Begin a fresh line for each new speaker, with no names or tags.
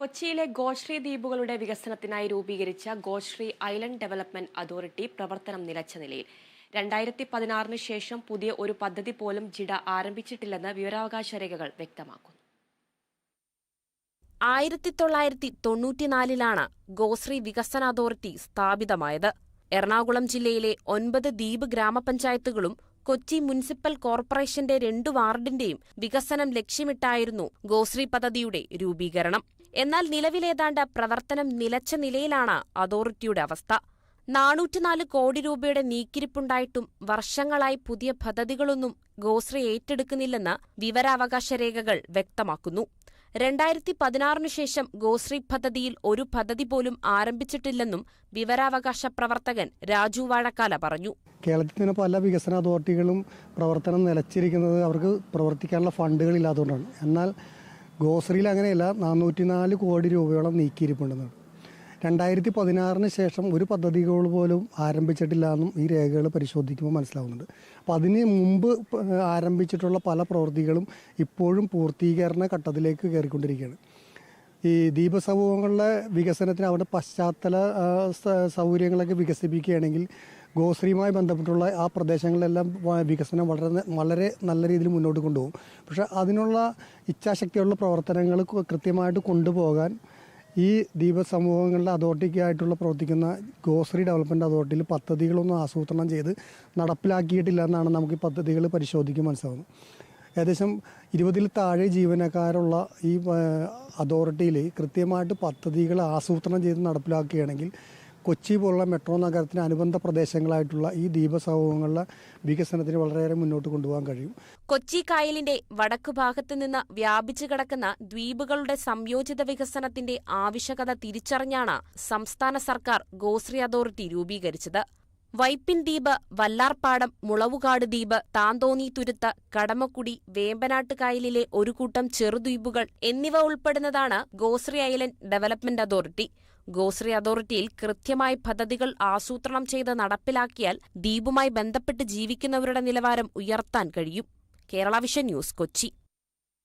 കൊച്ചിയിലെ ഗോശ്രീ ദ്വീപുകളുടെ വികസനത്തിനായി രൂപീകരിച്ച ഗോശ്രീ ഐലൻഡ് ഡെവലപ്മെന്റ് അതോറിറ്റി പ്രവർത്തനം നിലച്ച നിലയിൽ. രണ്ടായിരത്തി പതിനാറിന് ശേഷം പുതിയ ഒരു പദ്ധതി പോലും ജിഡ ആരംഭിച്ചിട്ടില്ലെന്ന് വിവരാവകാശ രേഖകൾ വ്യക്തമാക്കുന്നു.
ആയിരത്തി തൊള്ളായിരത്തി തൊണ്ണൂറ്റിനാലിലാണ് ഗോശ്രീ വികസന അതോറിറ്റി സ്ഥാപിതമായത്. എറണാകുളം ജില്ലയിലെ ഒൻപത് ദ്വീപ് ഗ്രാമപഞ്ചായത്തുകളും കൊച്ചി മുനിസിപ്പൽ കോർപ്പറേഷന്റെ രണ്ടു വാർഡിന്റെയും വികസനം ലക്ഷ്യമിട്ടായിരുന്നു ഗോശ്രീ പദ്ധതിയുടെ രൂപീകരണം. എന്നാൽ നിലവിലേതാണ്ട് പ്രവർത്തനം നിലച്ച നിലയിലാണ് അതോറിറ്റിയുടെ അവസ്ഥ. നാനൂറ്റിനാല് കോടി രൂപയുടെ നീക്കിരിപ്പുണ്ടായിട്ടും വർഷങ്ങളായി പുതിയ പദ്ധതികളൊന്നും ഗോശ്രീ ഏറ്റെടുക്കുന്നില്ലെന്ന് വിവരാവകാശ രേഖകൾ വ്യക്തമാക്കുന്നു. രണ്ടായിരത്തി പതിനാറിനു ശേഷം ഗോശ്രീ പദ്ധതിയിൽ ഒരു പദ്ധതി പോലും ആരംഭിച്ചിട്ടില്ലെന്നും വിവരാവകാശ പ്രവർത്തകൻ രാജു വാഴക്കാല പറഞ്ഞു.
കേരളത്തിൽ പല വികസന അതോറിറ്റികളും പ്രവർത്തനം നിലച്ചിരിക്കുന്നത് അവർക്ക് പ്രവർത്തിക്കാനുള്ള ഫണ്ടുകൾ ഇല്ലാത്തതുകൊണ്ടാണ് എന്നാൽ ഗോശ്രീയിൽ അങ്ങനെയല്ല നാനൂറ്റി നാല് കോടി രൂപയോളം നീക്കിയിരിപ്പുണ്ടെന്നാണ്. രണ്ടായിരത്തി പതിനാറിന് ശേഷം ഒരു പദ്ധതികൾ പോലും ആരംഭിച്ചിട്ടില്ല എന്നും ഈ രേഖകൾ പരിശോധിക്കുമ്പോൾ മനസ്സിലാവുന്നുണ്ട്. അപ്പോൾ അതിന് മുമ്പ് ആരംഭിച്ചിട്ടുള്ള പല പ്രവൃത്തികളും ഇപ്പോഴും പൂർത്തീകരണ ഘട്ടത്തിലേക്ക് കയറിക്കൊണ്ടിരിക്കുകയാണ്. ഈ ദ്വീപസമൂഹങ്ങളുടെ വികസനത്തിന് അവരുടെ പശ്ചാത്തല സൗകര്യങ്ങളൊക്കെ വികസിപ്പിക്കുകയാണെങ്കിൽ ഗോശ്രീയുമായി ബന്ധപ്പെട്ടുള്ള ആ പ്രദേശങ്ങളിലെല്ലാം വികസനം വളരെ വളരെ നല്ല രീതിയിൽ മുന്നോട്ട് കൊണ്ടുപോകും. പക്ഷേ അതിനുള്ള ഇച്ഛാശക്തിയുള്ള പ്രവർത്തനങ്ങൾ കൃത്യമായിട്ട് കൊണ്ടുപോകാൻ ഈ ദ്വീപ സമൂഹങ്ങളുടെ അതോറിറ്റിക്കായിട്ടുള്ള പ്രവർത്തിക്കുന്ന ഗോശ്രീ ഡെവലപ്മെന്റ് അതോറിറ്റിയിൽ പദ്ധതികളൊന്നും ആസൂത്രണം ചെയ്ത് നടപ്പിലാക്കിയിട്ടില്ല എന്നാണ് നമുക്ക് ഈ പദ്ധതികൾ പരിശോധിക്കുമ്പോൾ മനസ്സിലാവുന്നത് ഏകദേശം ഇരുപതിൽ താഴെ ജീവനക്കാരുള്ള ഈ അതോറിറ്റിയിൽ കൃത്യമായിട്ട് പദ്ധതികൾ ആസൂത്രണം ചെയ്ത് നടപ്പിലാക്കുകയാണെങ്കിൽ കൊച്ചി പോലുള്ള മെട്രോ നഗരത്തിന് അനുബന്ധ പ്രദേശങ്ങളായിട്ടുള്ള ഈ ദ്വീപ സമൂഹങ്ങളുടെ വികസനത്തിന് വളരെയേറെ മുന്നോട്ട് കൊണ്ടുപോകാൻ കഴിയും.
കൊച്ചി കായലിന്റെ വടക്കു ഭാഗത്ത് നിന്ന് വ്യാപിച്ചു കിടക്കുന്ന ദ്വീപുകളുടെ സംയോജിത വികസനത്തിന്റെ ആവശ്യകത തിരിച്ചറിഞ്ഞാണ് സംസ്ഥാന സർക്കാർ ഗോശ്രീ അതോറിറ്റി രൂപീകരിച്ചത്. വൈപ്പിൻ ദ്വീപ് വല്ലാർപ്പാടം മുളവുകാട് ദ്വീപ് താന്തോന്നി തുരുത്ത് കടമക്കുടി വേമ്പനാട്ടുകായലിലെ ഒരു കൂട്ടം ചെറുദ്വീപുകൾ എന്നിവ ഉൾപ്പെടുന്നതാണ് Goshree island development authority. Goshree അതോറിറ്റിയിൽ കൃത്യമായി പദ്ധതികൾ ആസൂത്രണം ചെയ്ത് നടപ്പിലാക്കിയാൽ ദ്വീപുമായി ബന്ധപ്പെട്ട് ജീവിക്കുന്നവരുടെ നിലവാരം ഉയർത്താൻ കഴിയും. Kerala vision news Kochi.